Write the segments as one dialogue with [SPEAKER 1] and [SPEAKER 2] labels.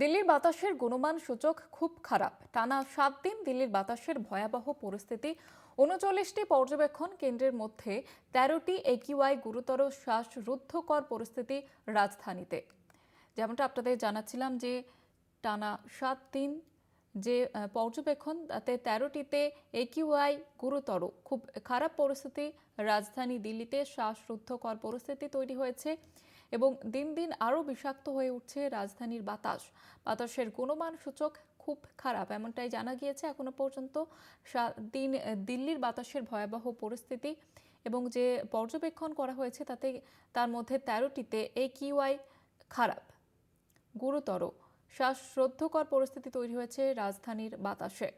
[SPEAKER 1] দিল্লির বাতাসের গুণমান সূচক খুব খারাপ। টানা সাত দিন দিল্লির বাতাসের ভয়াবহ পরিস্থিতি। উনচল্লিশটি পর্যবেক্ষণ কেন্দ্রের মধ্যে তেরোটি একিউআই গুরুতর শ্বাসরুদ্ধকর পরিস্থিতি রাজধানীতে। যেমনটা আপনাদের জানাচ্ছিলাম যে টানা সাত দিন যে পর্যবেক্ষণ, তাতে তেরোটিতে একিউআই গুরুতর খুব খারাপ পরিস্থিতি। রাজধানী দিল্লিতে শ্বাসরুদ্ধকর পরিস্থিতি তৈরি হয়েছে। এবং দিন দিন আরও বিষাক্ত হয়ে উঠছে রাজধানীর বাতাস। বাতাসের গুণমান সূচক খুব খারাপ, এমনটাই জানা গিয়েছে এখনও পর্যন্ত। দিন, দিল্লির বাতাসের ভয়াবহ পরিস্থিতি এবং যে পর্যবেক্ষণ করা হয়েছে তাতে তার মধ্যে তেরোটিতে একিউআই খারাপ। গুরুতর শ্বাসরুদ্ধকর পরিস্থিতি তৈরি হয়েছে রাজধানীর বাতাসে।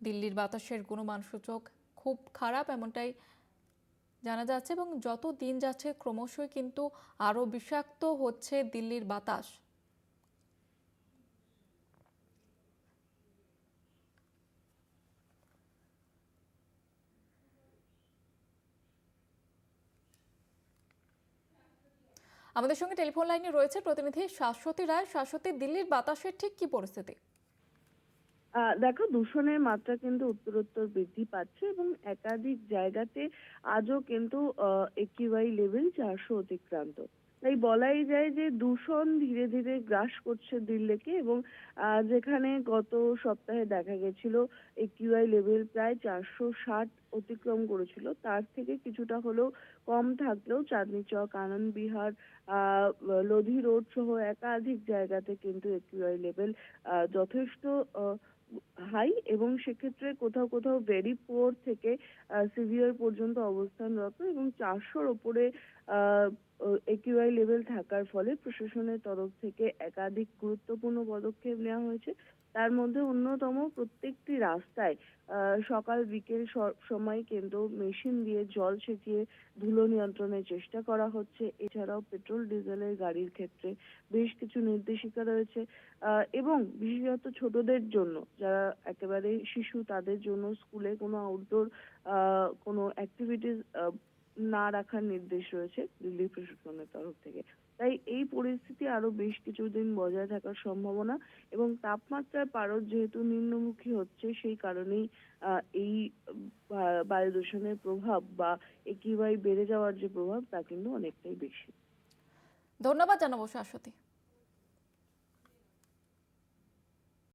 [SPEAKER 1] দিল্লির বাতাসের গুণমান সূচক খুব খারাপ, এমনটাই জানা যাচ্ছে এবং যত দিন যাচ্ছে ক্রমশই কিন্তু আরও বিষাক্ত হচ্ছে দিল্লির বাতাস। আমাদের সঙ্গে টেলিফোন লাইনে রয়েছে প্রতিনিধি শাশ্বতী রায়। শাশ্বতী, দিল্লির বাতাসের ঠিক কি পরিস্থিতি?
[SPEAKER 2] দেখো, দূষণের মাত্রা কিন্তু উত্তরোত্তর বৃদ্ধি পাচ্ছে এবং একাধিক জায়গাতে আজও কিন্তু একিউআই লেভেল চারশো অতিক্রান্ত। তাই বলাই যায় যে দূষণ ধীরে ধীরে গ্রাস করছে দিল্লিকে এবং যেখানে গত সপ্তাহে দেখা গেছিল একিউআই লেভেল প্রায় চারশো ষাট অতিক্রম করেছিল। তার থেকে কিছুটা হলেও কম থাকলেও চাঁদনি চক, আনন্দ বিহার লোধি রোড সহ একাধিক জায়গাতে কিন্তু একিউআই লেভেল যথেষ্ট হাই এবং সেক্ষেত্রে কোথাও কোথাও ভেরি পোর থেকে সিভিয়ার পর্যন্ত অবস্থানরত এবং চারশোর ওপরে একিউআই লেভেল থাকার ফলে প্রশাসনের তরফ থেকে একাধিক গুরুত্বপূর্ণ পদক্ষেপ নেওয়া হয়েছে। তার মধ্যে অন্যতম প্রত্যেকটি রাস্তায় সকাল, বিকেল সময় কিন্তু মেশিন দিয়ে জল ছেঁচিয়ে ধুলো নিয়ন্ত্রণের চেষ্টা করা হচ্ছে। এছাড়াও পেট্রোল, ডিজেলের গাড়ির ক্ষেত্রে বেশ কিছু নির্দেশিকা রয়েছে। এবং বিশেষত ছোটদের জন্য, যারা একেবারে শিশু, তাদের জন্য স্কুলে কোনো আউটডোর কোনো অ্যাক্টিভিটিস না রাখার নির্দেশ রয়েছে দিল্লি প্রশাসনের তরফ থেকে। তাই এই পরিস্থিতি আরও বেশ কিছুদিন বজায় থাকার সম্ভাবনা এবং তাপমাত্রার পারদ যেহেতু নিম্নমুখী হচ্ছে, সেই কারণেই এই বায়ু দূষণের প্রভাব বা একিউআই বেড়ে যাওয়ার যে প্রভাব তা কিন্তু অনেকটাই বেশি।
[SPEAKER 1] ধন্যবাদ জানাব শাশ্বতী।